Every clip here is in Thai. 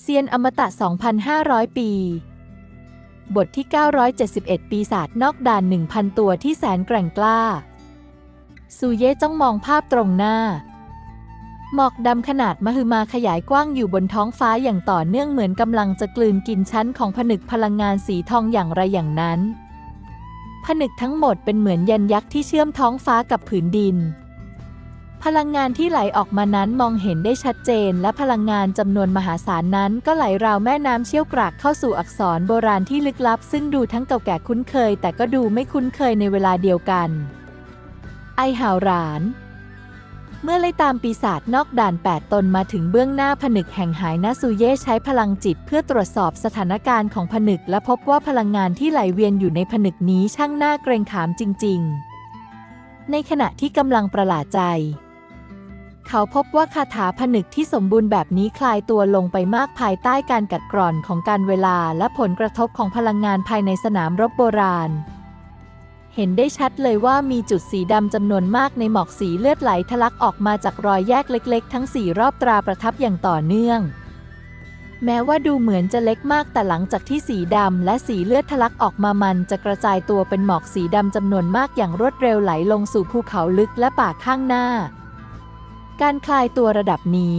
เซียนอมตะ 2,500 ปี บทที่ 971 ปีศาจนอกด่าน 1,000 ตัวที่แสนแกร่งกล้า ซูเย่จ้องมองภาพตรงหน้า หมอกดำขนาดมหึมาขยายกว้างอยู่บนท้องฟ้าอย่างต่อเนื่องเหมือนกำลังจะกลืนกินชั้นของผนึกพลังงานสีทองอย่างไรอย่างนั้น ผนึกทั้งหมดเป็นเหมือนยันยักษ์ที่เชื่อมท้องฟ้ากับผืนดิน พลังงานที่ไหลออกมานั้นมองเห็นได้ชัดเจน และพลังงานจำนวนมหาศาลนั้น ก็ไหลราวแม่น้ำเชี่ยวกรากเข้าสู่อักษรโบราณที่ลึกลับ ซึ่งดูทั้งเก่าแก่คุ้นเคย แต่ก็ดูไม่คุ้นเคยในเวลาเดียวกัน ไอหาวหราน เมื่อไล่ตามปีศาจนอกด่าน 8 ตนมาถึงเบื้องหน้าผนึกแห่งหายนาซูเย่ใช้พลังจิตเพื่อตรวจสอบสถานการณ์ของผนึก และพบว่าพลังงานที่ไหลเวียนอยู่ในผนึกนี้ช่างน่าเกรงขามจริง ๆ ในขณะที่กำลังประหลาดใจ เขาพบว่าคาถาผนึกที่สมบูรณ์แบบนี้คลายตัวลงไปมากภายใต้การกัดกร่อนของการเวลาและผลกระทบของพลังงานภายในสนามรบโบราณ เห็นได้ชัดเลยว่ามีจุดสีดำจำนวนมากในหมอกสีเลือดไหลทะลักออกมาจากรอยแยกเล็กๆ ทั้งสี่รอบตราประทับอย่างต่อเนื่อง แม้ว่าดูเหมือนจะเล็กมากแต่หลังจากที่สีดำและสีเลือดทะลักออกมามันจะกระจายตัวเป็นหมอกสีดำจำนวนมากอย่างรวดเร็วไหลลงสู่ภูเขาลึกและป่าข้างหน้า การคลายตัวระดับนี้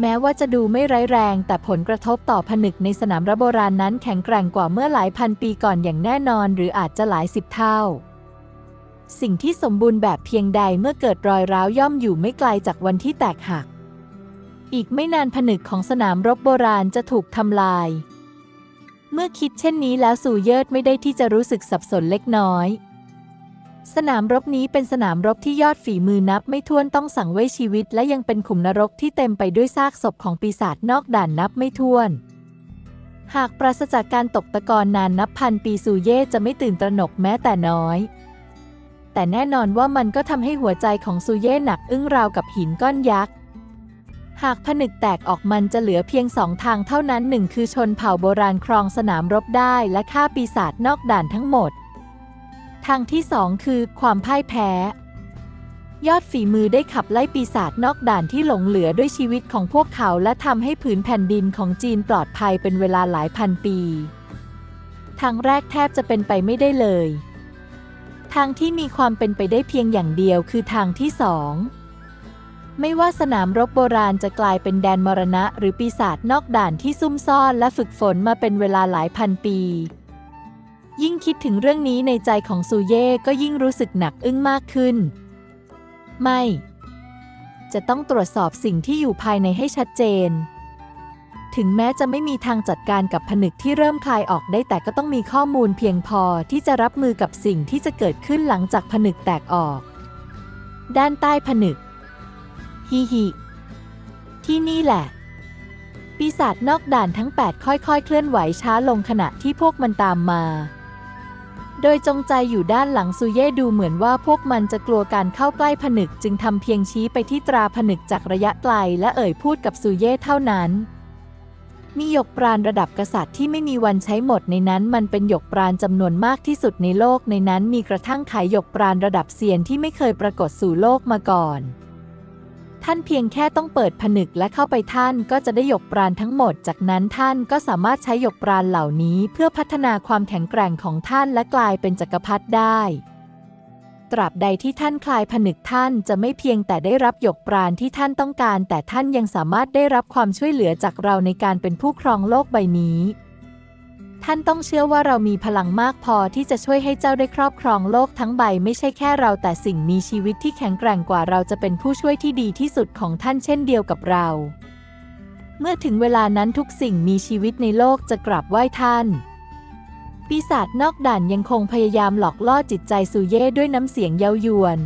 แม้ว่าจะดูไม่ร้ายแรง แต่ผลกระทบต่อผนึกในสนามรบโบราณนั้นแข็งแกร่งกว่าเมื่อหลายพันปีก่อนอย่างแน่นอน หรืออาจจะหลายสิบเท่า สิ่งที่สมบูรณ์แบบเพียงใดเมื่อเกิดรอยร้าวย่อมอยู่ไม่ไกลจากวันที่แตกหัก อีกไม่นานผนึกของสนามรบโบราณจะถูกทำลาย เมื่อคิดเช่นนี้แล้วสู่เยิดไม่ได้ที่จะรู้สึกสับสนเล็กน้อย สนามรบนี้เป็นสนามรบที่ยอดฝีมือนับไม่ถ้วนต้องสั่งไว้ชีวิต และยังเป็นขุมนรกที่เต็มไปด้วยซากศพของปีศาจนอกด่านนับไม่ถ้วน หากปราศจากการตกตะกอนนานนับพันปีซูเย่จะไม่ตื่นตระหนกแม้แต่น้อย แต่แน่นอนว่ามันก็ทำให้หัวใจของซูเย่หนักอึ้งราวกับหินก้อนยักษ์หากผนึกแตกออกมันจะเหลือเพียงสองทางเท่านั้นหนึ่งคือชนเผ่าโบราณครองสนามรบได้และฆ่าปีศาจนอกด่านทั้งหมด ทางที่สองคือความพ่ายแพ้ ยอดฝีมือได้ขับไล่ปีศาจนอกด่านที่หลงเหลือด้วยชีวิตของพวกเขาและทำให้ผืนแผ่นดินของจีนปลอดภัยเป็นเวลาหลายพันปี ทางแรกแทบจะเป็นไปไม่ได้เลย ทางที่มีความเป็นไปได้เพียงอย่างเดียวคือทางที่สองไม่ว่าสนามรบโบราณจะกลายเป็นแดนมรณะ หรือปีศาจนอกด่านที่ซุ่มซ่อนและฝึกฝนมาเป็นเวลาหลายพันปี ยิ่งคิดถึงเรื่องนี้ในใจของซูเย่ก็ยิ่งรู้สึกหนักอึ้งมากขึ้น ไม่ จะต้องตรวจสอบสิ่งที่อยู่ภายในให้ชัดเจน ถึงแม้จะไม่มีทางจัดการกับผนึกที่เริ่มคลายออกได้แต่ก็ต้องมีข้อมูลเพียงพอที่จะรับมือกับสิ่งที่จะเกิดขึ้นหลังจากผนึกแตกออก ด้านใต้ผนึกฮิฮิที่นี่แหละปีศาจนอกด่านทั้ง 8 ค่อยๆ เคลื่อนไหวช้าลงขณะที่พวกมันตามมา โดยจงใจอยู่ด้านหลังซูเย่ดูเหมือนว่าพวกมันจะกลัวการเข้าใกล้ผนึก จึงทำเพียงชี้ไปที่ตราผนึกจากระยะไกล และเอ่ยพูดกับซูเย่เท่านั้น มีหยกปราณระดับกษัตริย์ที่ไม่มีวันใช้หมดในนั้น มันเป็นหยกปราณจำนวนมากที่สุดในโลกในนั้นมีกระทั่งขายหยกปราณระดับเซียนที่ไม่เคยปรากฏสู่โลกมาก่อน ท่านเพียงแค่ต้องเปิดผนึกและเข้าไปท่านก็จะได้หยกปราณทั้งหมด จากนั้นท่านก็สามารถใช้หยกปราณเหล่านี้ เพื่อพัฒนาความแข็งแกร่งของท่านและกลายเป็นจักรพรรดิได้ ตราบใดที่ท่านคลายผนึกท่านจะไม่เพียงแต่ได้รับหยกปราณที่ท่านต้องการ แต่ท่านยังสามารถได้รับความช่วยเหลือจากเราในการเป็นผู้ครองโลกใบนี้ ท่านต้องเชื่อว่าเรามีพลังมากพอที่จะช่วยให้เจ้าได้ครอบครองโลกทั้งใบไม่ใช่แค่เราแต่สิ่งมีชีวิตที่แข็งแกร่งกว่าเราจะเป็นผู้ช่วยที่ดีที่สุดของท่านเช่นเดียวกับเรา เมื่อถึงเวลานั้นทุกสิ่งมีชีวิตในโลกจะกราบไหว้ท่าน ปีศาจนอกด่านยังคงพยายามหลอกล่อจิตใจซูเย่ด้วยน้ำเสียงเย้ายวน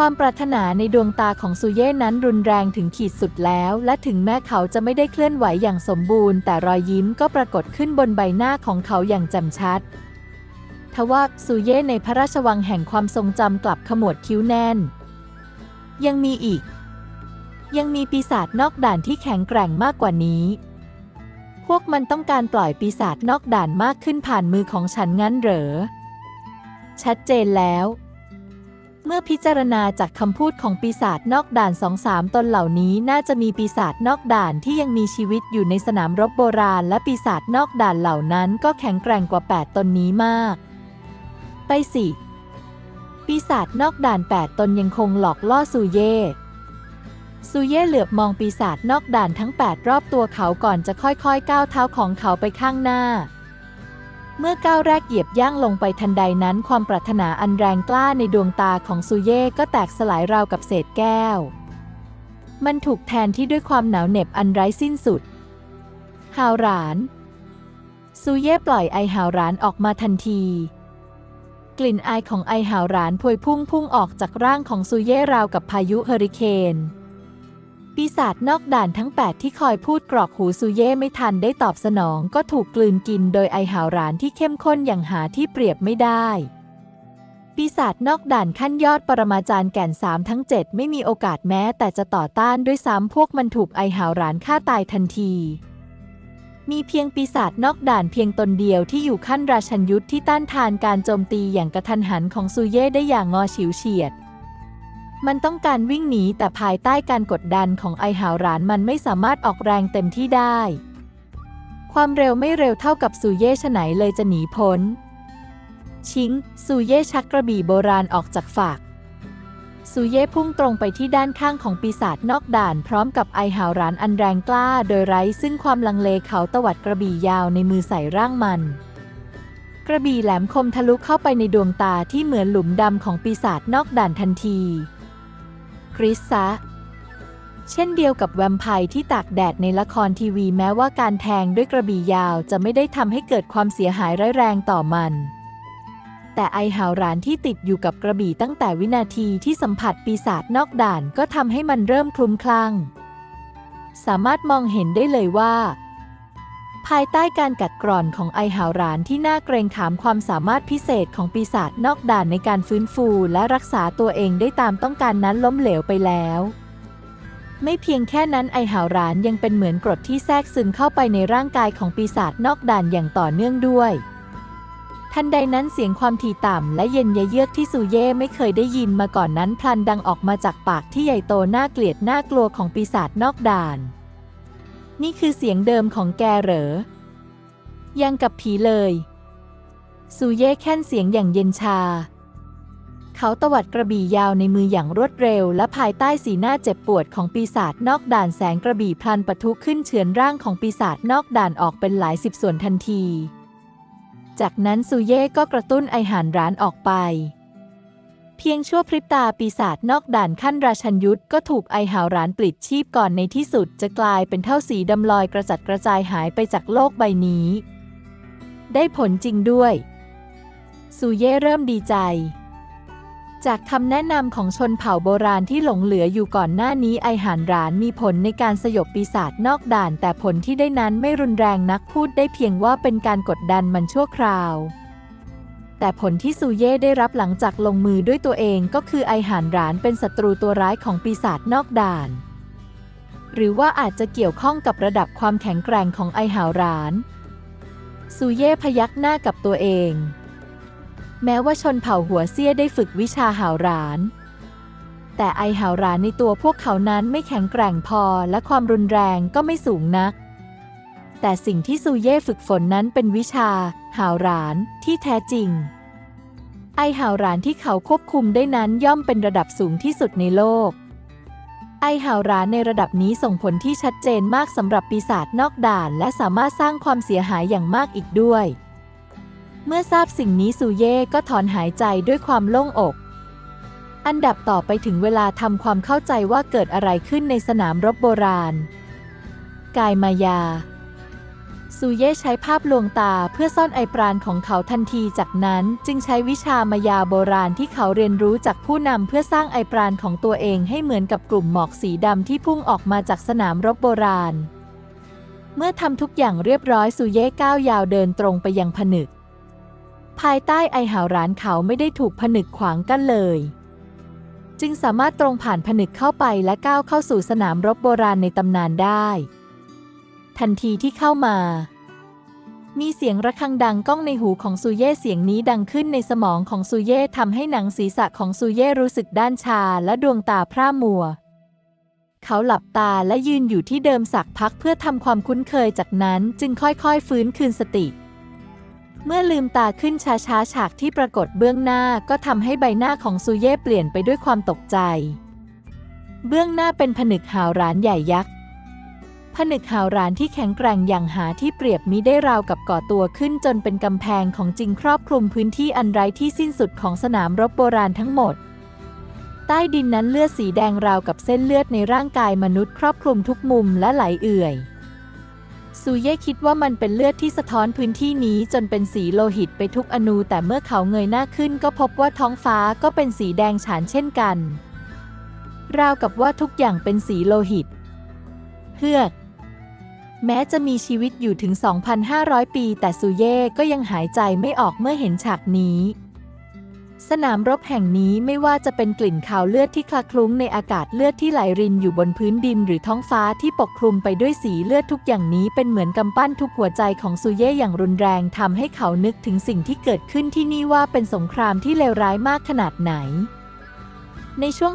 ความปรารถนาในดวงตาของซูเย่นั้นรุนแรงถึงขีดสุดแล้ว และถึงแม้เขาจะไม่ได้เคลื่อนไหวอย่างสมบูรณ์ แต่รอยยิ้มก็ปรากฏขึ้นบนใบหน้าของเขาอย่างแจ่มชัด ทว่าซูเย่ในพระราชวังแห่งความทรงจำกลับขมวดคิ้วแน่น ยังมีอีก ยังมีปีศาจนอกด่านที่แข็งแกร่งมากกว่านี้ พวกมันต้องการปล่อยปีศาจนอกด่านมากขึ้นผ่านมือของฉันงั้นเหรอ ชัดเจนแล้ว เมื่อพิจารณาจากคำพูดของปีศาจนอกด่านสองสามตนเหล่านี้น่าจะมีปีศาจนอกด่านที่ยังมีชีวิตอยู่ในสนามรบโบราณ และปีศาจนอกด่านเหล่านั้นก็แข็งแกร่งกว่า 8 ตนนี้มาก ไปสิปีศาจนอกด่าน 8 ตนยังคงหลอกล่อซูเย่ซูเย่เหลือบมองปีศาจนอกด่านทั้ง 8 รอบตัวเขาก่อนจะค่อยๆ ก้าวเท้าของเขาไปข้างหน้า เมื่อก้าวแรกเหยียบย่างลงไปทันใดนั้นความปรารถนาอันแรงกล้าในดวงตาของซูเย่ก็แตกสลายราวกับเศษแก้ว มันถูกแทนที่ด้วยความหนาวเหน็บอันไร้สิ้นสุด ฮาวราน ซูเย่ปล่อยไอฮาวรานออกมาทันที กลิ่นไอของไอฮาวรานพวยพุ่งพุ่งออกจากร่างของซูเย่ราวกับพายุเฮอริเคน ปีศาจนอกด่านทั้ง 8 ที่คอยพูดกรอกหูซูเย่ไม่ทันได้ตอบสนอง ก็ถูกกลืนกินโดยไอหาวหรานที่เข้มข้นอย่างหาที่เปรียบไม่ได้ ปีศาจนอกด่านขั้นยอดปรมาจารย์แก่นสามทั้ง 7 ไม่มีโอกาสแม้แต่จะต่อต้านด้วยซ้ำพวกมันถูกไอหาวหรานฆ่าตายทันทีมีเพียงปีศาจนอกด่านเพียงตนเดียวที่อยู่ขั้นราชันยุทธที่ต้านทานการโจมตีอย่างกระทันหันของซูเย่ได้อย่างงอฉิวเฉียด มันต้องการวิ่งหนีแต่ภายใต้การกดดันของไอหาวรานมันไม่สามารถออกแรงเต็มที่ได้ ความเร็วไม่เร็วเท่ากับซูเย่ฉไหนเลยจะหนีพ้น ชิงซูเย่ชักกระบี่โบราณออกจากฝักซูเย่พุ่งตรงไปที่ด้านข้างของปีศาจนอกด่าน พร้อมกับไอหาวรานอันแรงกล้า โดยไร้ซึ่งความลังเลเขาตวัดกระบี่ยาวในมือใส่ร่างมัน กระบี่แหลมคมทะลุเข้าไปในดวงตาที่เหมือนหลุมดำของปีศาจนอกด่านทันที คริสซะ เช่นเดียวกับแวมไพร์ที่ตากแดดในละครทีวีแม้ว่าการแทงด้วยกระบี่ยาวจะไม่ได้ทำให้เกิดความเสียหายร้ายแรงต่อมัน แต่ไอหาวหรานที่ติดอยู่กับกระบี่ตั้งแต่วินาทีที่สัมผัสปีศาจนอกด่านก็ทำให้มันเริ่มคลุมคลั่ง สามารถมองเห็นได้เลยว่า ภายใต้การกัดกร่อนของไอหาวรานที่น่าเกรงขามความสามารถพิเศษของปีศาจนอกด่านในการฟื้นฟูและรักษาตัวเองได้ตามต้องการนั้นล้มเหลวไปแล้ว ไม่เพียงแค่นั้นไอหาวรานยังเป็นเหมือนกรดที่แทรกซึมเข้าไปในร่างกายของปีศาจนอกด่านอย่างต่อเนื่องด้วย ทันใดนั้นเสียงความถี่ต่ำและเย็นเยือกที่ซูเย่ไม่เคยได้ยินมาก่อนนั้นพลันดังออกมาจากปากที่ใหญ่โตน่าเกลียดน่ากลัวของปีศาจนอกด่าน นี่คือเสียงเดิมของแกเหรอ ยังกับผีเลยซูเย่แค่นเสียงอย่างเย็นชา เขาตวัดกระบี่ยาวในมืออย่างรวดเร็ว และภายใต้สีหน้าเจ็บปวดของปีศาจนอกด่านแสงกระบี่พลันปะทุขึ้นเฉือนร่างของปีศาจนอกด่านออกเป็นหลายสิบส่วนทันที จากนั้นซูเย่ก็กระตุ้นไอหานร้านออกไป เพียงชั่วพริบตาปีศาจนอกด่านขั้นราชันยุทธก็ถูกไอหาวรานปลิดชีพก่อนในที่สุดจะกลายเป็นเท่าสีดำลอยกระจัดกระจายหายไปจากโลกใบนี้ ได้ผลจริงด้วย ซูเย่เริ่มดีใจ จากคำแนะนำของชนเผ่าโบราณที่หลงเหลืออยู่ก่อนหน้านี้ไอหานรานมีผลในการสยบปีศาจนอกด่าน แต่ผลที่ได้นั้นไม่รุนแรงนักพูดได้เพียงว่าเป็นการกดดันมันชั่วคราว แต่ผลที่ซูเย่ได้รับหลังจากลงมือด้วยตัวเองก็คือไอหานรานเป็นศัตรูตัวร้ายของปีศาจนอกด่าน หรือว่าอาจจะเกี่ยวข้องกับระดับความแข็งแกร่งของไอหาวรานซูเย่พยักหน้ากับตัวเอง แม้ว่าชนเผ่าหัวเซี่ยได้ฝึกวิชาหาวหรานแต่ไอหาวหรานในตัวพวกเขานั้นไม่แข็งแกร่งพอและความรุนแรงก็ไม่สูงนัก แต่สิ่งที่ซูเย่ฝึกฝนนั้นเป็นวิชา หาวหรานที่แท้จริง ไอหาวหรานที่เขาควบคุมได้นั้นย่อมเป็นระดับสูงที่สุดในโลก ไอหาวหรานในระดับนี้ส่งผลที่ชัดเจนมากสำหรับปีศาจนอกด่าน และสามารถสร้างความเสียหายอย่างมากอีกด้วย เมื่อทราบสิ่งนี้ซูเย่ก็ถอนหายใจด้วยความโล่งอก อันดับต่อไปถึงเวลาทำความเข้าใจว่าเกิดอะไรขึ้นในสนามรบโบราณ กายมายา ซูเย่ใช้ภาพลวงตาเพื่อซ่อนไอปราณของเขาทันทีจากนั้นจึงใช้วิชามายาโบราณที่เขาเรียนรู้จากผู้นำเพื่อสร้างไอปราณของตัวเองให้เหมือนกับกลุ่มหมอกสีดำที่พุ่งออกมาจากสนามรบโบราณ เมื่อทำทุกอย่างเรียบร้อยซูเย่ก้าวยาวเดินตรงไปยังผนึก ภายใต้ไอหาวร้านเขาไม่ได้ถูกผนึกขวางกั้นเลยจึงสามารถตรงผ่านผนึกเข้าไปและก้าวเข้าสู่สนามรบโบราณในตำนานได้ ทันทีที่เข้ามา มีเสียงระฆังดังก้องในหูของซูเย่เสียงนี้ดังขึ้นในสมองของซูเย่ทำให้หนังศีรษะของซูเย่รู้สึกด้านชาและดวงตาพร่ามัว เขาหลับตาและยืนอยู่ที่เดิมสักพักเพื่อทำความคุ้นเคยจากนั้นจึงค่อยๆฟื้นคืนสติเมื่อลืมตาขึ้นช้าๆ ฉากที่ปรากฏเบื้องหน้าก็ทำให้ใบหน้าของซูเย่เปลี่ยนไปด้วยความตกใจ เบื้องหน้าเป็นผนึกหาวร้านใหญ่ยักษ์ ผนึกหาวรานที่แข็งแกร่งอย่างหาที่เปรียบมิได้ราวกับก่อตัวขึ้นจนเป็นกำแพงของจริงครอบคลุมพื้นที่อันไร้ที่สิ้นสุดของสนามรบโบราณทั้งหมด ใต้ดินนั้นเลือดสีแดงราวกับเส้นเลือดในร่างกายมนุษย์ครอบคลุมทุกมุมและไหลเอื่อยซูเย่คิดว่ามันเป็นเลือดที่สะท้อนพื้นที่นี้จนเป็นสีโลหิตไปทุกอนูแต่เมื่อเขาเงยหน้าขึ้นก็พบว่าท้องฟ้าก็เป็นสีแดงฉานเช่นกัน ราวกับว่าทุกอย่างเป็นสีโลหิตเฮือก แม้จะมีชีวิตอยู่ถึง 2,500 ปี แต่ซูเย่ก็ยังหายใจไม่ออกเมื่อเห็นฉากนี้สนามรบแห่งนี้ไม่ว่าจะเป็นกลิ่นคาวเลือดที่คลาคลุ้งในอากาศเลือดที่ไหลรินอยู่บนพื้นดินหรือท้องฟ้าที่ปกคลุมไปด้วยสีเลือดทุกอย่างนี้เป็นเหมือนกำปั้นทุกหัวใจของซูเย่อย่างรุนแรงทำให้เขานึกถึงสิ่งที่เกิดขึ้นที่นี่ว่าเป็นสงครามที่เลวร้ายมากขนาดไหน ในช่วง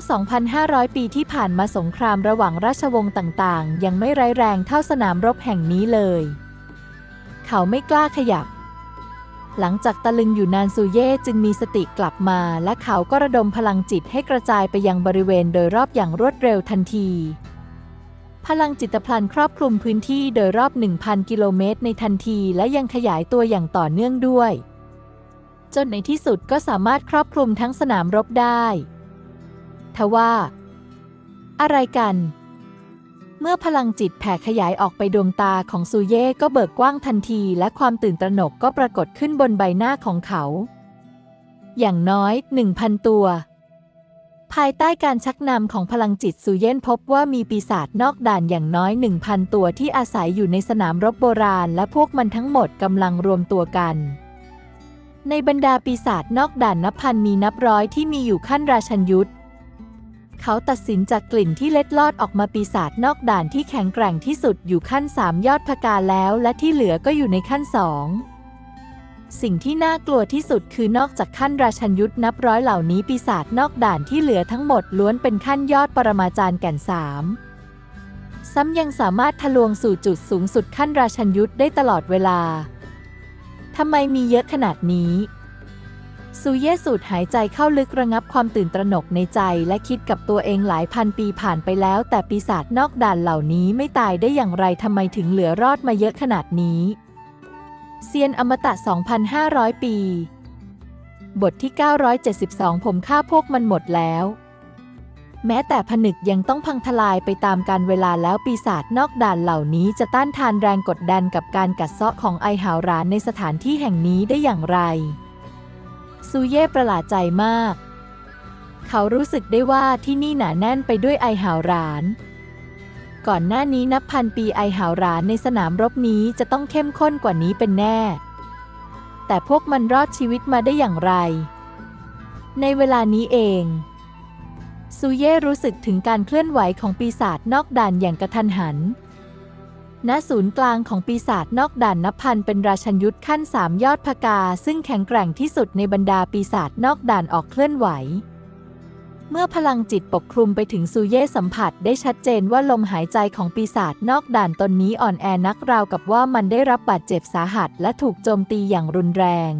2,500 ปีที่ผ่านมาสงครามระหว่างราชวงศ์ต่างๆ ยังไม่ร้ายแรงเท่าสนามรบแห่งนี้เลย เขาไม่กล้าขยับ หลังจากตะลึงอยู่นานซูเย่จึงมีสติกลับมา และเขาก็ระดมพลังจิตให้กระจายไปยังบริเวณโดยรอบอย่างรวดเร็วทันที พลังจิตพลันครอบคลุมพื้นที่โดยรอบ 1,000 กิโลเมตรในทันทีและยังขยายตัวอย่างต่อเนื่องด้วย จนในที่สุดก็สามารถครอบคลุมทั้งสนามรบได้ ทว่า อะไรกัน เมื่อพลังจิตแผ่ขยายออกไปดวงตาของซูเย่ก็เบิกกว้างทันที และความตื่นตระหนกก็ปรากฏขึ้นบนใบหน้าของเขา อย่างน้อยหนึ่งพันตัว ภายใต้การชักนำของพลังจิตซูเย่นพบว่ามีปีศาจนอกด่านอย่างน้อยหนึ่งพันตัวที่อาศัยอยู่ในสนามรบโบราณ และพวกมันทั้งหมดกำลังรวมตัวกันในบรรดาปีศาจนอกด่านนับพันมีนับร้อยที่มีอยู่ขั้นราชันยุทธ เขาตัดสินจากกลิ่นที่เล็ดลอดออกมาปีศาจนอกด่านที่แข็งแกร่งที่สุดอยู่ขั้นสามยอดพกาแล้วและที่เหลือก็อยู่ในขั้นสองสิ่งที่น่ากลัวที่สุดคือนอกจากขั้นราชันยุทธนับร้อยเหล่านี้ปีศาจนอกด่านที่เหลือทั้งหมดล้วนเป็นขั้นยอดปรมาจารย์แก่นสามซ้ำยังสามารถทะลวงสู่จุดสูงสุดขั้นราชันยุทธได้ตลอดเวลาทำไมมีเยอะขนาดนี้ ซูเย่สูดหายใจเข้าลึกระงับความตื่นตระหนกในใจและคิดกับตัวเองหลายพันปีผ่านไปแล้ว แต่ปีศาจนอกด่านเหล่านี้ไม่ตายได้อย่างไรทำไมถึงเหลือรอดมาเยอะขนาดนี้ เซียนอมตะ 2,500 ปี บทที่ 972 ผมฆ่าพวกมันหมดแล้ว แม้แต่ผนึกยังต้องพังทลายไปตามการเวลาแล้วปีศาจนอกด่านเหล่านี้จะต้านทานแรงกดดันกับการกัดเซาะของไอหาวรานในสถานที่แห่งนี้ได้อย่างไร ซูเย่ประหลาดใจมาก เขารู้สึกได้ว่าที่นี่หนาแน่นไปด้วยไอหาวราน ก่อนหน้านี้นับพันปีไอหาวรานในสนามรบนี้จะต้องเข้มข้นกว่านี้เป็นแน่ แต่พวกมันรอดชีวิตมาได้อย่างไร ในเวลานี้เองซูเย่รู้สึกถึงการเคลื่อนไหวของปีศาจนอกด่านอย่างกระทันหัน ณศูนย์กลางของปีศาจนอกด่านนับพันเป็นราชันยุทธขั้นสามยอดพกา ซึ่งแข็งแกร่งที่สุดในบรรดาปีศาจนอกด่านออกเคลื่อนไหว เมื่อพลังจิตปกคลุมไปถึงซูเย่สัมผัสได้ชัดเจนว่าลมหายใจของปีศาจนอกด่านตนนี้อ่อนแอนักราวกับว่ามันได้รับบาดเจ็บสาหัสและถูกโจมตีอย่างรุนแรง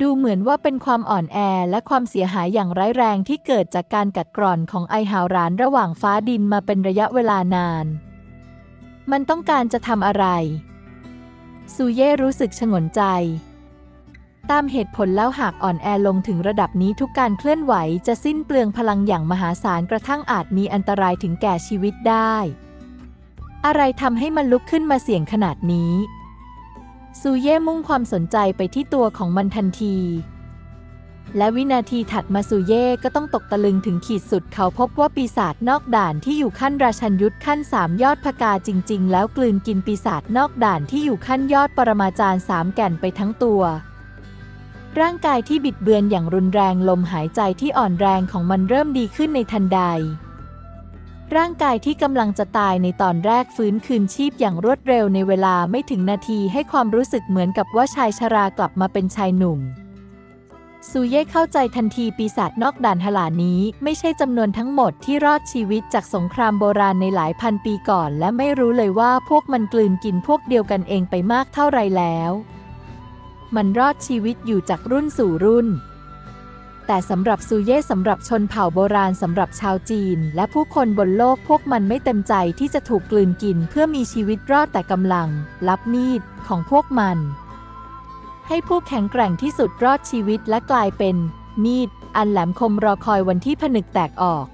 ดูเหมือนว่าเป็นความอ่อนแอและความเสียหายอย่างร้ายแรงที่เกิดจากการกัดกร่อนของไอหาวรานระหว่างฟ้าดินมาเป็นระยะเวลานาน มันต้องการจะทำอะไร ซูเย่รู้สึกชงนใจ ตามเหตุผลแล้วหากอ่อนแอลงถึงระดับนี้ทุกการเคลื่อนไหวจะสิ้นเปลืองพลังอย่างมหาศาลกระทั่งอาจมีอันตรายถึงแก่ชีวิตได้ อะไรทำให้มันลุกขึ้นมาเสี่ยงขนาดนี้ ซูเย่มุ่งความสนใจไปที่ตัวของมันทันที และวินาทีถัดมาซูเย่ก็ต้องตกตะลึงถึงขีดสุดเขาพบว่าปีศาจนอกด่านที่อยู่ขั้นราชันยุทธขั้นสามยอดพกาจริง ๆ แล้วกลืนกินปีศาจนอกด่านที่อยู่ขั้นยอดปรมาจารย์สามแก่นไปทั้งตัวร่างกายที่บิดเบือนอย่างรุนแรงลมหายใจที่อ่อนแรงของมันเริ่มดีขึ้นในทันใด ร่างกายที่กำลังจะตายในตอนแรกฟื้นคืนชีพอย่างรวดเร็วในเวลาไม่ถึงนาทีให้ความรู้สึกเหมือนกับว่าชายชรากลับมาเป็นชายหนุ่ม ซูเย่เข้าใจทันทีปีศาจนอกด่านหลานี้ ไม่ใช่จำนวนทั้งหมดที่รอดชีวิตจากสงครามโบราณในหลายพันปีก่อน และไม่รู้เลยว่าพวกมันกลืนกินพวกเดียวกันเองไปมากเท่าไรแล้ว มันรอดชีวิตอยู่จากรุ่นสู่รุ่นแต่สำหรับซูเย่สำหรับชนเผ่าโบราณสำหรับชาวจีน และผู้คนบนโลกพวกมันไม่เต็มใจที่จะถูกกลืนกินเพื่อมีชีวิตรอดแต่กำลัง รับมีดของพวกมัน ให้ผู้แข็งแกร่งที่สุดรอดชีวิตและกลายเป็น มีด อันแหลมคมรอคอยวันที่ผนึกแตกออก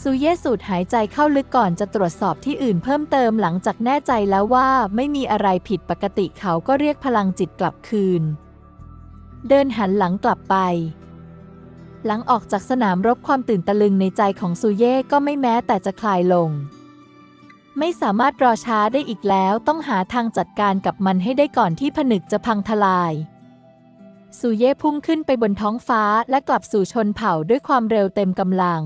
ซูเย่สูดหายใจเข้าลึกก่อนจะตรวจสอบที่อื่นเพิ่มเติมหลังจากแน่ใจแล้วว่าไม่มีอะไรผิดปกติเขาก็เรียกพลังจิตกลับคืน เดินหันหลังกลับไป หลังออกจากสนามรบความตื่นตะลึงในใจของซูเย่ก็ไม่แม้แต่จะคลายลง ไม่สามารถรอช้าได้อีกแล้วต้องหาทางจัดการกับมันให้ได้ก่อนที่ผนึกจะพังทลายซูเย่พุ่งขึ้นไปบนท้องฟ้าและกลับสู่ชนเผ่าด้วยความเร็วเต็มกำลัง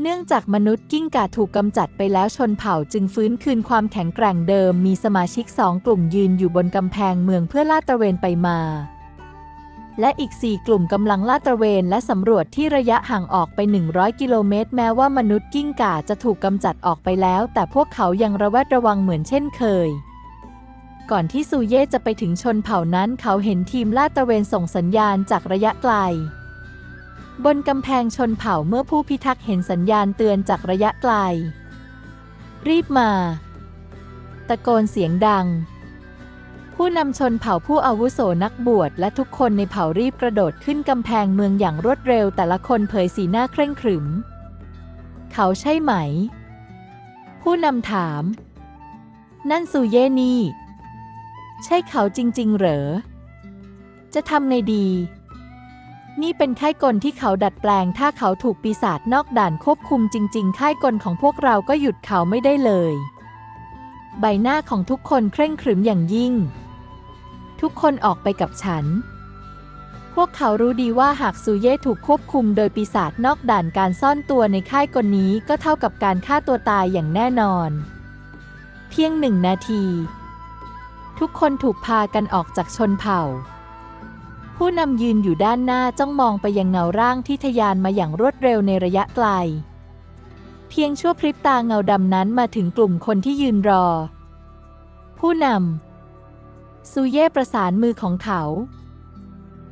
เนื่องจากมนุษย์กิ้งก่าถูกกำจัดไปแล้วชนเผ่าจึงฟื้นคืนความแข็งแกร่งเดิม มีสมาชิกสองกลุ่มยืนอยู่บนกำแพงเมืองเพื่อลาดตระเวนไปมา และอีก 4 กลุ่มกำลังลาดตระเวนและสำรวจที่ระยะห่างออกไป 100 กิโลเมตร แม้ว่ามนุษย์กิ้งก่าจะถูกกำจัดออกไปแล้ว แต่พวกเขายังระแวดระวังเหมือนเช่นเคย ก่อนที่ซูเย่จะไปถึงชนเผ่านั้น เขาเห็นทีมลาดตระเวนส่งสัญญาณจากระยะไกล บนกำแพงชนเผ่าเมื่อผู้พิทักษ์เห็นสัญญาณเตือนจากระยะไกล รีบมา ตะโกนเสียงดัง ผู้นำชนเผ่าผู้อาวุโสนักบวชและทุกคนในเผ่ารีบกระโดดขึ้นกำแพงเมืองอย่างรวดเร็วแต่ละคนเผยสีหน้าเคร่งขรึม เขาใช่ไหม ผู้นำถาม นั่นซูเยนี่ ใช่เขาจริง ๆ เหรอ จะทำไงดี นี่เป็นค่ายกลที่เขาดัดแปลง ถ้าเขาถูกปีศาจนอกด่านควบคุมจริง ๆ ค่ายกลของพวกเราก็หยุดเขาไม่ได้เลย ใบหน้าของทุกคนเคร่งขรึมอย่างยิ่ง ทุกคนออกไปกับฉัน พวกเขารู้ดีว่าหากซูเย่ถูกควบคุมโดยปีศาจนอกด่านการซ่อนตัวในค่ายกลนี้ก็เท่ากับการฆ่าตัวตายอย่างแน่นอน เพียงหนึ่งนาที ทุกคนถูกพากันออกจากชนเผ่า ผู้นำยืนอยู่ด้านหน้าจ้องมองไปยังเงาร่างที่ทะยานมาอย่างรวดเร็วในระยะไกลเพียงชั่วพริบตาเงาดำนั้นมาถึงกลุ่มคนที่ยืนรอ ผู้นำ ซูเย่ประสานมือของเขา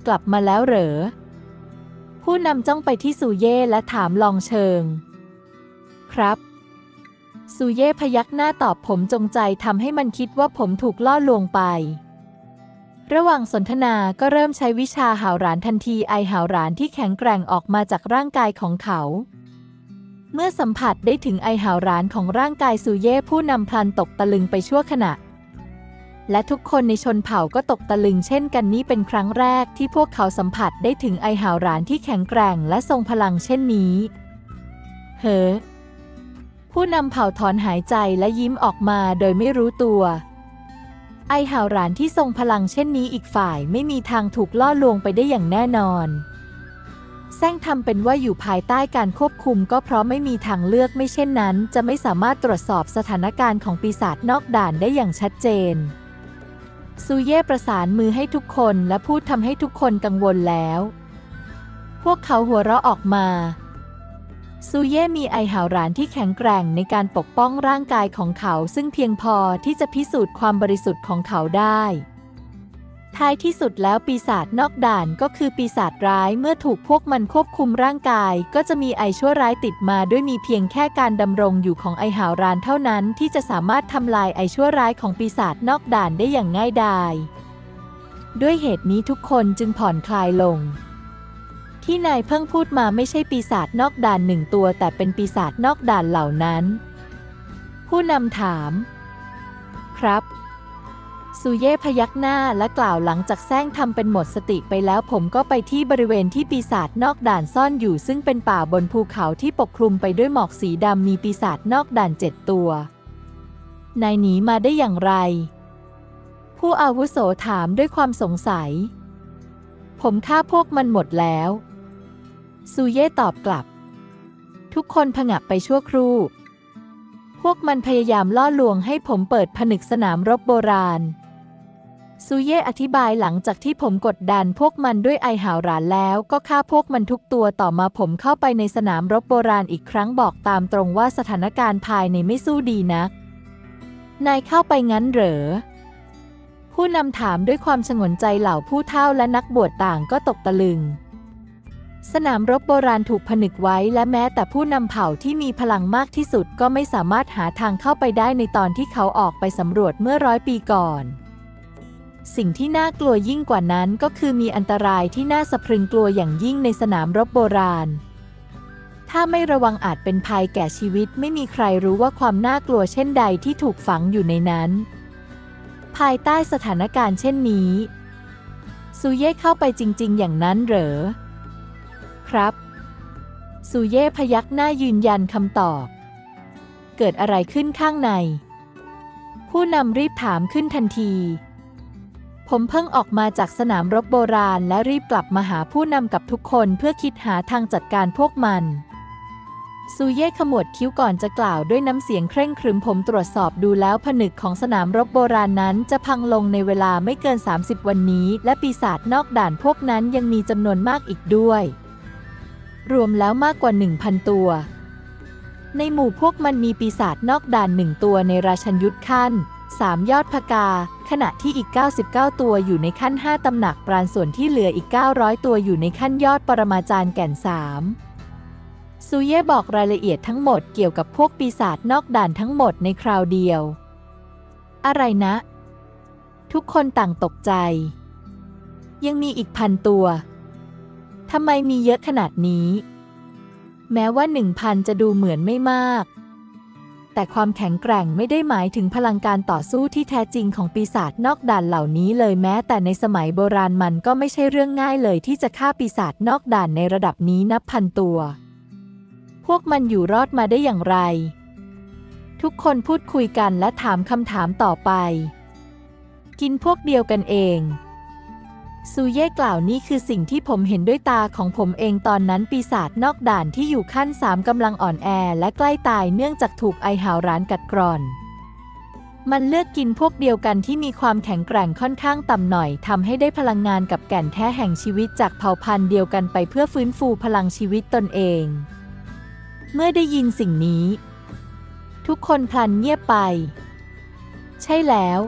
กลับมาแล้วเหรอ ผู้นำจ้องไปที่ซูเย่และถามลองเชิง ครับ ซูเย่พยักหน้าตอบผมจงใจทำให้มันคิดว่าผมถูกล่อลวงไป ระหว่างสนทนาก็เริ่มใช้วิชาหาวหรานทันทีไอหาวหรานที่แข็งแกร่งออกมาจากร่างกายของเขาเมื่อสัมผัสได้ถึงไอหาวหรานของร่างกายซูเย่ผู้นำพลันตกตะลึงไปชั่วขณะ และทุกคนในชนเผ่าก็ตกตะลึงเช่นกันนี้เป็นครั้งแรกที่พวกเขาสัมผัสได้ถึงไอหาวรานที่แข็งแกร่งและทรงพลังเช่นนี้ เฮ้อผู้นำเผ่าถอนหายใจและยิ้มออกมาโดยไม่รู้ตัว ไอหาวรานที่ทรงพลังเช่นนี้อีกฝ่ายไม่มีทางถูกล่อลวงไปได้อย่างแน่นอนแซงทำเป็นว่าอยู่ภายใต้การควบคุมก็เพราะไม่มีทางเลือกไม่เช่นนั้น จะไม่สามารถตรวจสอบสถานการณ์ของปีศาจนอกด่านได้อย่างชัดเจน ซูเย่ประสานมือให้ทุกคนและพูดทำให้ทุกคนกังวลแล้ว พวกเขาหัวเราะออกมา ซูเย่มีไอหาวรานที่แข็งแกร่งในการปกป้องร่างกายของเขา ซึ่งเพียงพอที่จะพิสูจน์ความบริสุทธิ์ของเขาได้ ท้ายที่สุดแล้วปีศาจนอกด่านก็คือปีศาจร้ายเมื่อถูกพวกมันควบคุมร่างกาย ก็จะมีไอชั่วร้ายติดมาด้วยมีเพียงแค่การดำรงอยู่ของไอหาวรานเท่านั้น ที่จะสามารถทำลายไอชั่วร้ายของปีศาจนอกด่านได้อย่างง่ายดายด้วยเหตุนี้ทุกคนจึงผ่อนคลายลง ที่นายเพิ่งพูดมาไม่ใช่ปีศาจนอกด่านหนึ่งตัว แต่เป็นปีศาจนอกด่านเหล่านั้น ผู้นำถาม ครับ ซูเย่พยักหน้าและกล่าวหลังจากแซงทำเป็นหมดสติไปแล้วผมก็ไปที่บริเวณที่ปีศาจนอกด่านซ่อนอยู่ ซึ่งเป็นป่าบนภูเขาที่ปกคลุมไปด้วยหมอกสีดำมีปีศาจนอกด่านเจ็ดตัวนายหนีมาได้อย่างไร ผู้อาวุโสถามด้วยความสงสัย ผมฆ่าพวกมันหมดแล้วซูเย่ตอบกลับ ทุกคนผงับไปชั่วครู่ พวกมันพยายามล่อลวงให้ผมเปิดผนึกสนามรบโบราณ ซูเย่อธิบายหลังจากที่ผมกดดันพวกมันด้วยไอหาวรานแล้วก็ฆ่าพวกมันทุกตัวต่อมาผมเข้าไปในสนามรบโบราณอีกครั้งบอกตามตรงว่าสถานการณ์ภายในไม่สู้ดีนัก นายเข้าไปงั้นเหรอ ผู้นำถามด้วยความสงนใจเหล่าผู้เฒ่าและนักบวชต่างก็ตกตะลึง สนามรบโบราณถูกผนึกไว้และแม้แต่ผู้นำเผ่าที่มีพลังมากที่สุดก็ไม่สามารถหาทางเข้าไปได้ในตอนที่เขาออกไปสำรวจเมื่อร้อยปีก่อน สิ่งที่น่ากลัวยิ่งกว่านั้นก็คือมีอันตรายที่น่าสะพรึงกลัวอย่างยิ่งในสนามรบโบราณ ถ้าไม่ระวังอาจเป็นภัยแก่ชีวิตไม่มีใครรู้ว่าความน่ากลัวเช่นใดที่ถูกฝังอยู่ในนั้น ภายใต้สถานการณ์เช่นนี้ซูเย่เข้าไปจริง ๆ อย่างนั้นเหรอ ครับซูเย่พยักหน้ายืนยันคำตอบ เกิดอะไรขึ้นข้างใน ผู้นำรีบถามขึ้นทันที ผมเพิ่งออกมาจากสนามรบโบราณและรีบกลับมาหาผู้นำกับทุกคนเพื่อคิดหาทางจัดการพวกมันซูเย่ขมวดคิ้วก่อนจะกล่าวด้วยน้ำเสียงเคร่งครึมผมตรวจสอบดูแล้วผนึกของสนามรบโบราณนั้นจะพังลงในเวลาไม่เกิน 30 วันนี้ และปีศาจนอกด่านพวกนั้นยังมีจำนวนมากอีกด้วย รวมแล้วมากกว่า 1,000 ตัว ในหมู่พวกมันมีปีศาจนอกด่านหนึ่งตัวในราชันยุทธขั้น 3 ยอดพกา ขณะที่อีก 99 ตัวอยู่ในขั้น 5ตำหนักปราณส่วนที่เหลืออีก 900 ตัวอยู่ในขั้นยอดปรมาจารย์แก่น 3 ซูเย่บอกรายละเอียดทั้งหมดเกี่ยวกับพวกปีศาจนอกด่านทั้งหมดในคราวเดียว อะไรนะ ทุกคนต่างตกใจ ยังมีอีกพันตัวทำไมมีเยอะขนาดนี้ แม้ว่าหนึ่งพันจะดูเหมือนไม่มาก แต่ความแข็งแกร่งไม่ได้หมายถึงพลังการต่อสู้ที่แท้จริงของปีศาจนอกด่านเหล่านี้เลยแม้ แต่ในสมัยโบราณมันก็ไม่ใช่เรื่องง่ายเลยที่จะฆ่าปีศาจนอกด่านในระดับนี้นับพันตัว พวกมันอยู่รอดมาได้อย่างไร ทุกคนพูดคุยกันและถามคำถามต่อไป กินพวกเดียวกันเอง ซูเย่กล่าวนี่คือสิ่งที่ผมเห็นด้วยตาของผมเองตอนนั้นปีศาจนอกด่านที่อยู่ขั้นสามกำลังอ่อนแอและใกล้ตายเนื่องจากถูกไอหาวร้านกัดกร่อน มันเลือกกินพวกเดียวกันที่มีความแข็งแกร่งค่อนข้างต่ำหน่อยทำให้ได้พลังงานกับแก่นแท้แห่งชีวิตจากเผ่าพันธุ์เดียวกันไปเพื่อฟื้นฟูพลังชีวิตตนเอง เมื่อได้ยินสิ่งนี้ ทุกคนพลันเงียบไป ใช่แล้ว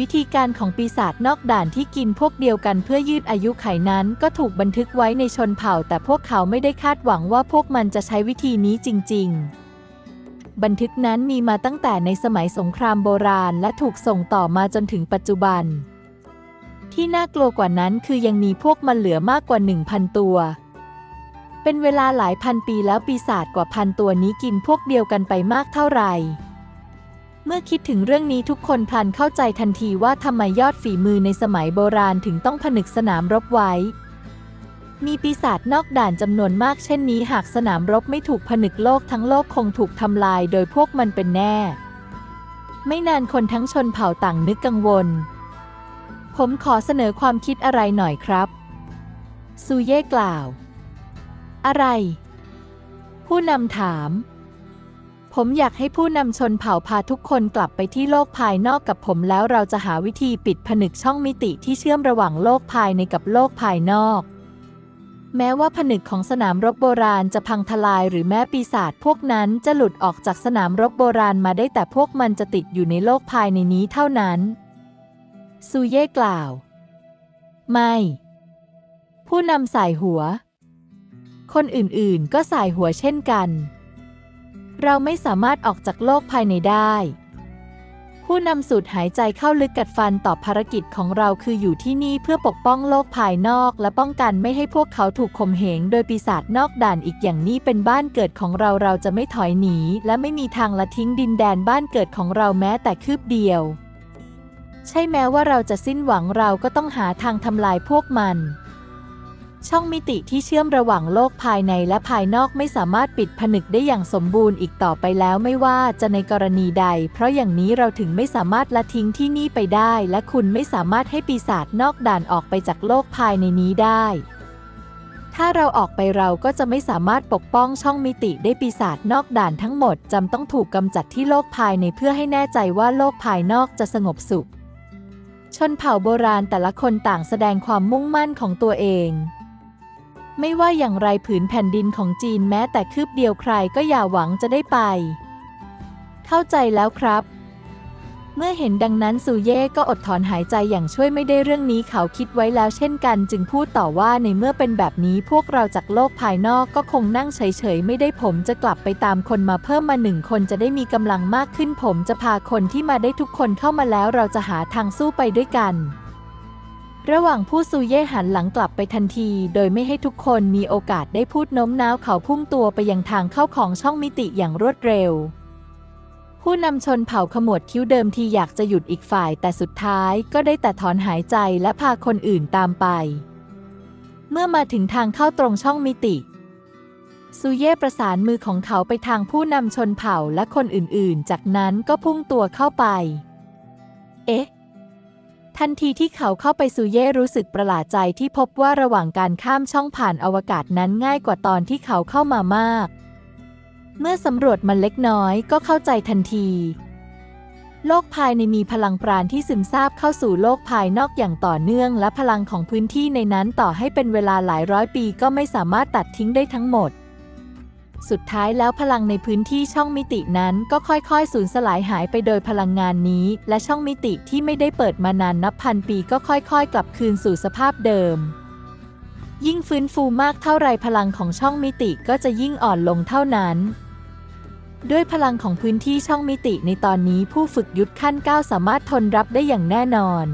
วิธีการของปีศาจนอกด่านที่กินพวกเดียวกันเพื่อยืดอายุไขนั้น ก็ถูกบันทึกไว้ในชนเผ่า แต่พวกเขาไม่ได้คาดหวังว่าพวกมันจะใช้วิธีนี้จริง ๆ บันทึกนั้นมีมาตั้งแต่ในสมัยสงครามโบราณ และถูกส่งต่อมาจนถึงปัจจุบัน ที่น่ากลัวกว่านั้นคือยังมีพวกมันเหลือมากกว่า 1,000 ตัว เป็นเวลาหลายพันปีแล้วปีศาจกว่าพันตัวนี้กินพวกเดียวกันไปมากเท่าไหร่ เมื่อคิดถึงเรื่องนี้ทุกคนพลันเข้าใจทันทีว่าทำไมยอดฝีมือในสมัยโบราณถึงต้องผนึกสนามรบไว้ มีปีศาจนอกด่านจำนวนมากเช่นนี้หากสนามรบไม่ถูกผนึกโลกทั้งโลกคงถูกทำลายโดยพวกมันเป็นแน่ ไม่นานคนทั้งชนเผ่าต่างนึกกังวล ผมขอเสนอความคิดอะไรหน่อยครับซูเย่กล่าว อะไร ผู้นำถาม ผมอยากให้ผู้นำชนเผ่าพาทุกคนกลับไปที่โลกภายนอกกับผมแล้วเราจะหาวิธีปิดผนึกช่องมิติที่เชื่อมระหว่างโลกภายในกับโลกภายนอก แม้ว่าผนึกของสนามรบโบราณจะพังทลายหรือแม้ปีศาจพวกนั้นจะหลุดออกจากสนามรบโบราณมาได้แต่พวกมันจะติดอยู่ในโลกภายในนี้เท่านั้น ซูเย่กล่าว ไม่ ผู้นำสายหัว คนอื่นๆ ก็สายหัวเช่นกัน เราไม่สามารถออกจากโลกภายในได้ ผู้นำสูดหายใจเข้าลึกกัดฟันตอบภารกิจของเราคืออยู่ที่นี่เพื่อปกป้องโลกภายนอกและป้องกันไม่ให้พวกเขาถูกข่มเหงโดยปีศาจนอกด่านอีกอย่างนี้เป็นบ้านเกิดของเราเราจะไม่ถอยหนี และไม่มีทางละทิ้งดินแดนบ้านเกิดของเราแม้แต่คืบเดียว ใช่แม้ว่าเราจะสิ้นหวังเราก็ต้องหาทางทำลายพวกมัน ช่องมิติที่เชื่อมระหว่างโลกภายในและภายนอกไม่สามารถปิดผนึกได้อย่างสมบูรณ์อีกต่อไปแล้วไม่ว่าจะในกรณีใด เพราะอย่างนี้เราถึงไม่สามารถละทิ้งที่นี่ไปได้ และคุณไม่สามารถให้ปีศาจนอกด่านออกไปจากโลกภายในนี้ได้ ถ้าเราออกไปเราก็จะไม่สามารถปกป้องช่องมิติได้ปีศาจนอกด่านทั้งหมดจำต้องถูกกำจัดที่โลกภายในเพื่อให้แน่ใจว่าโลกภายนอกจะสงบสุขชนเผ่าโบราณแต่ละคนต่างแสดงความมุ่งมั่นของตัวเอง ไม่ว่าอย่างไรผืนแผ่นดินของจีนแม้แต่คืบเดียวใครก็อย่าหวังจะได้ไป เข้าใจแล้วครับ เมื่อเห็นดังนั้นซูเย่ก็อดถอนหายใจอย่างช่วยไม่ได้เรื่องนี้เขาคิดไว้แล้วเช่นกันจึงพูดต่อว่าในเมื่อเป็นแบบนี้พวกเราจากโลกภายนอกก็คงนั่งเฉยๆ ไม่ได้ผมจะกลับไปตามคนมาเพิ่มมาหนึ่งคนจะได้มีกำลังมากขึ้นผมจะพาคนที่มาได้ทุกคนเข้ามาแล้วเราจะหาทางสู้ไปด้วยกัน ระหว่างผู้ซูเย่หันหลังกลับไปทันที โดยไม่ให้ทุกคนมีโอกาสได้พูดโน้มน้าวเขาพุ่งตัวไปยังทางเข้าของช่องมิติอย่างรวดเร็ว ผู้นำชนเผ่าขมวดคิ้วเดิมทีอยากจะหยุดอีกฝ่าย แต่สุดท้ายก็ได้แต่ถอนหายใจและพาคนอื่นตามไป เมื่อมาถึงทางเข้าตรงช่องมิติซูเย่ประสานมือของเขาไปทางผู้นำชนเผ่าและคนอื่นๆ จากนั้นก็พุ่งตัวเข้าไป เอ๊ะ ทันทีที่เขาเข้าไปซูเย่รู้สึกประหลาดใจที่พบว่าระหว่างการข้ามช่องผ่านอวกาศนั้นง่ายกว่าตอนที่เขาเข้ามามาก เมื่อสำรวจมันเล็กน้อยก็เข้าใจทันที โลกภายในมีพลังปราณที่ซึมซาบเข้าสู่โลกภายนอกอย่างต่อเนื่อง และพลังของพื้นที่ในนั้นต่อให้เป็นเวลาหลายร้อยปีก็ไม่สามารถตัดทิ้งได้ทั้งหมด สุดท้ายแล้วพลังในพื้นที่ช่องมิตินั้นก็ค่อยๆ สูญสลายหายไปโดยพลังงานนี้ และช่องมิติที่ไม่ได้เปิดมานานนับพันปีก็ค่อยๆ กลับคืนสู่สภาพเดิม ยิ่งฟื้นฟูมากเท่าไรพลังของช่องมิติก็จะยิ่งอ่อนลงเท่านั้น ด้วยพลังของพื้นที่ช่องมิติในตอนนี้ผู้ฝึกยุทธขั้น 9 สามารถทนรับได้อย่างแน่นอน